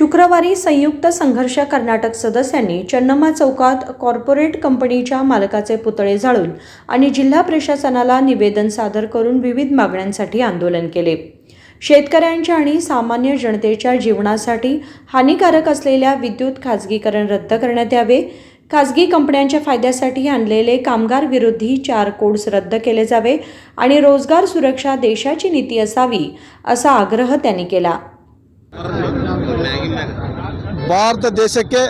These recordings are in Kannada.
शुक्रवारी संयुक्त संघर्ष कर्नाटक सदस्यांनी चन्नम्मा चौकात कॉर्पोरेट कंपनीच्या मालकाचे पुतळे जाळून आणि जिल्हा प्रशासनाला निवेदन सादर करून विविध मागण्यांसाठी आंदोलन केले. शेतकऱ्यांच्या आणि सामान्य जनतेच्या जीवनासाठी हानिकारक असलेल्या विद्युत खाजगीकरण रद्द करण्यात यावे. खाजगी कंपन्यांच्या फायद्यासाठी आणलेले कामगार विरोधी चार कोड्स रद्द केले जावे आणि रोजगार सुरक्षा देशाची नीती असावी असा आग्रह त्यांनी केला. ಭಾರತ ದೇಶಕ್ಕೆ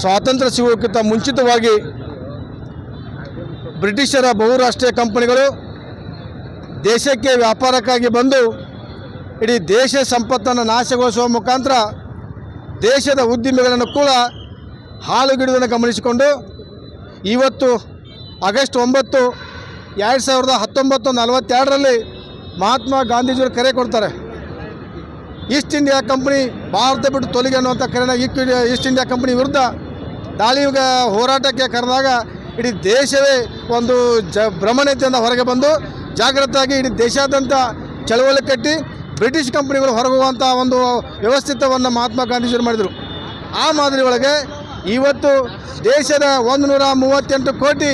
ಸ್ವಾತಂತ್ರ್ಯ ಸಿಗೋಕ್ಕಿಂತ ಮುಂಚಿತವಾಗಿ ಬ್ರಿಟಿಷರ ಬಹುರಾಷ್ಟ್ರೀಯ ಕಂಪನಿಗಳು ದೇಶಕ್ಕೆ ವ್ಯಾಪಾರಕ್ಕಾಗಿ ಬಂದು ಇಡೀ ದೇಶ ಸಂಪತ್ತನ್ನು ನಾಶಗೊಳಿಸುವ ಮುಖಾಂತರ ದೇಶದ ಉದ್ದಿಮೆಗಳನ್ನು ಕೂಡ ಹಾಳುಗಿಡುವುದನ್ನು ಗಮನಿಸಿಕೊಂಡು ಇವತ್ತು ಆಗಸ್ಟ್ ಒಂಬತ್ತು, ಎರಡು ಸಾವಿರದ ಹತ್ತೊಂಬತ್ತು ನಲವತ್ತೆರಡರಲ್ಲಿ ಮಹಾತ್ಮ ಗಾಂಧೀಜಿಯವರು ಕರೆ ಕೊಡ್ತಾರೆ. ಈಸ್ಟ್ ಇಂಡಿಯಾ ಕಂಪ್ನಿ ಭಾರತ ಬಿಟ್ಟು ತೊಲಗಿ ಅನ್ನುವಂಥ ಈಕ್ ಈಸ್ಟ್ ಇಂಡಿಯಾ ಕಂಪ್ನಿ ವಿರುದ್ಧ ದಾಳಿ ಹೋರಾಟಕ್ಕೆ ಕರೆದಾಗ ಇಡೀ ದೇಶವೇ ಒಂದು ಜ ಭ್ರಮಣತೆಯಿಂದ ಹೊರಗೆ ಬಂದು ಜಾಗೃತವಾಗಿ ಇಡೀ ದೇಶಾದ್ಯಂತ ಚಳವಳಿ ಕಟ್ಟಿ ಬ್ರಿಟಿಷ್ ಕಂಪ್ನಿಗಳು ಹೊರಗುವಂಥ ಒಂದು ವ್ಯವಸ್ಥಿತವನ್ನು ಮಹಾತ್ಮ ಗಾಂಧೀಜಿಯವರು ಮಾಡಿದರು. ಆ ಮಾದರಿ ಒಳಗೆ ಇವತ್ತು ದೇಶದ ಒಂದು ನೂರ ಮೂವತ್ತೆಂಟು ಕೋಟಿ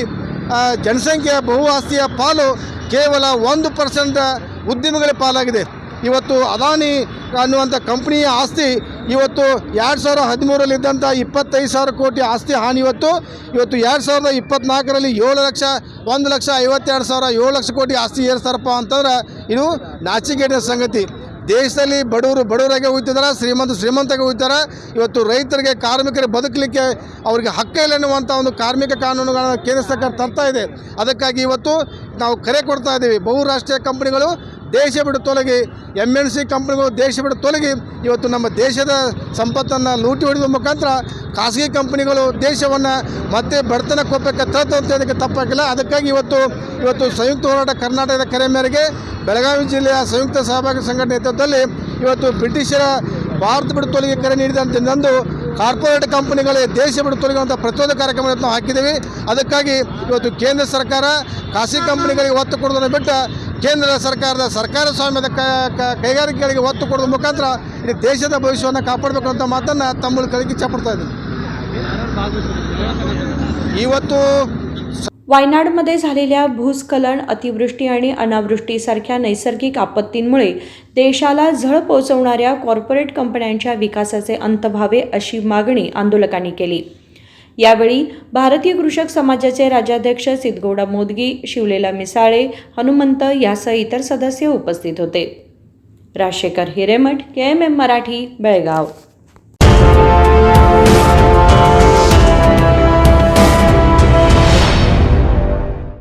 ಜನಸಂಖ್ಯೆಯ ಬಹು ಆಸ್ತಿಯ ಪಾಲು ಕೇವಲ ಒಂದು ಪರ್ಸೆಂಟ್ ಉದ್ಯಮಗಳ ಪಾಲಾಗಿದೆ. ಇವತ್ತು ಅದಾನಿ ಅನ್ನುವಂಥ ಕಂಪ್ನಿಯ ಆಸ್ತಿ ಇವತ್ತು ಎರಡು ಸಾವಿರ ಹದಿಮೂರಲ್ಲಿದ್ದಂಥ ಇಪ್ಪತ್ತೈದು ಸಾವಿರ ಕೋಟಿ ಆಸ್ತಿ ಹಾನಿ ಇವತ್ತು. ಇವತ್ತು ಎರಡು ಸಾವಿರದ ಇಪ್ಪತ್ತ್ನಾಲ್ಕರಲ್ಲಿ ಏಳು ಲಕ್ಷ, ಒಂದು ಲಕ್ಷ ಐವತ್ತೆರಡು ಸಾವಿರ, ಏಳು ಲಕ್ಷ ಕೋಟಿ ಆಸ್ತಿ ಏರ್ಸ್ತಾರಪ್ಪ ಅಂತಂದ್ರೆ ಇದು ನಾಚಿಕೆಟಿನ ಸಂಗತಿ. ದೇಶದಲ್ಲಿ ಬಡವರು ಬಡವರಾಗೆ ಹೋಗ್ತಿದ್ದಾರೆ ಶ್ರೀಮಂತ ಶ್ರೀಮಂತಾಗೆ ಹೋಗ್ತಾರೆ ಇವತ್ತು ರೈತರಿಗೆ, ಕಾರ್ಮಿಕರಿಗೆ ಬದುಕಲಿಕ್ಕೆ ಅವರಿಗೆ ಹಕ್ಕ ಇಲ್ಲ ಎನ್ನುವಂಥ ಒಂದು ಕಾರ್ಮಿಕ ಕಾನೂನುಗಳನ್ನು ಕೇಂದ್ರ ಸರ್ಕಾರ ತರ್ತಾ ಇದೆ. ಅದಕ್ಕಾಗಿ ಇವತ್ತು ನಾವು ಕರೆ ಕೊಡ್ತಾ ಇದ್ದೀವಿ. ಬಹುರಾಷ್ಟ್ರೀಯ ಕಂಪನಿಗಳು ದೇಶ ಬಿಟ್ಟು ತೊಲಗಿ. ಎಂ ಎನ್ ಸಿ ಕಂಪ್ನಿಗಳು ದೇಶ ಬಿಟ್ಟು ತೊಲಗಿ. ಇವತ್ತು ನಮ್ಮ ದೇಶದ ಸಂಪತ್ತನ್ನು ಲೂಟಿ ಹೊಡೆಯುವ ಮುಖಾಂತರ ಖಾಸಗಿ ಕಂಪ್ನಿಗಳು ದೇಶವನ್ನು ಮತ್ತೆ ಬಡತನ ಕೋಪಕ್ಕೆ ಅಂತ ಇದಕ್ಕೆ ತಪ್ಪಾಗಿಲ್ಲ. ಅದಕ್ಕಾಗಿ ಇವತ್ತು ಇವತ್ತು ಸಂಯುಕ್ತ ಹೋರಾಟ ಕರ್ನಾಟಕದ ಕರೆ ಮೇರೆಗೆ ಬೆಳಗಾವಿ ಜಿಲ್ಲೆಯ ಸಂಯುಕ್ತ ಸಹಭಾಗಿ ಸಂಘಟನೆ ನೇತೃತ್ವದಲ್ಲಿ ಇವತ್ತು ಬ್ರಿಟಿಷರ ಭಾರತ ಬಿಡು ತೊಲಗಿ ಕರೆ ನೀಡಿದಂತೆ ನಂದು ಕಾರ್ಪೊರೇಟ್ ಕಂಪನಿಗಳೇ ದೇಶ ಬಿಡು ತೊಲಗುವಂಥ ಪ್ರಚೋದ ಕಾರ್ಯಕ್ರಮವನ್ನು ನಾವು ಹಾಕಿದ್ದೀವಿ. ಅದಕ್ಕಾಗಿ ಇವತ್ತು ಕೇಂದ್ರ ಸರ್ಕಾರ ಖಾಸಗಿ ಕಂಪನಿಗಳಿಗೆ ಒತ್ತು ಕೊಡೋದನ್ನು ಬಿಟ್ಟು ಕೇಂದ್ರ ಸರ್ಕಾರದ ಸರ್ಕಾರ ಸ್ವಾಮ್ಯದ ಕ ಕ- ಕೈಗಾರಿಕೆಗಳಿಗೆ ಒತ್ತು ಕೊಡೋದ್ರ ಮುಖಾಂತರ ಇಡೀ ದೇಶದ ಭವಿಷ್ಯವನ್ನು ಕಾಪಾಡಬೇಕು ಅಂತ ಮಾತನ್ನು ತಮ್ಮಲ್ಲಿ ಕಲಿಕೆ ಇಚ್ಛಪಡ್ತಾ ಇದ್ದೀನಿ ಇವತ್ತು वायनाडमध्ये झालेल्या भूस्खलन अतिवृष्टी आणि अनावृष्टीसारख्या नैसर्गिक आपत्तींमुळे देशाला झळ पोचवणाऱ्या कॉर्पोरेट कंपन्यांच्या विकासाचे अंत व्हावे अशी मागणी आंदोलकांनी केली यावेळी भारतीय कृषक समाजाचे राज्याध्यक्ष सिद्धगौडा मोदगी शिवलेला मिसाळे हनुमंत यासह इतर सदस्य उपस्थित होते. राजशेखर हिरेमठ के एम एम मराठी बेळगाव.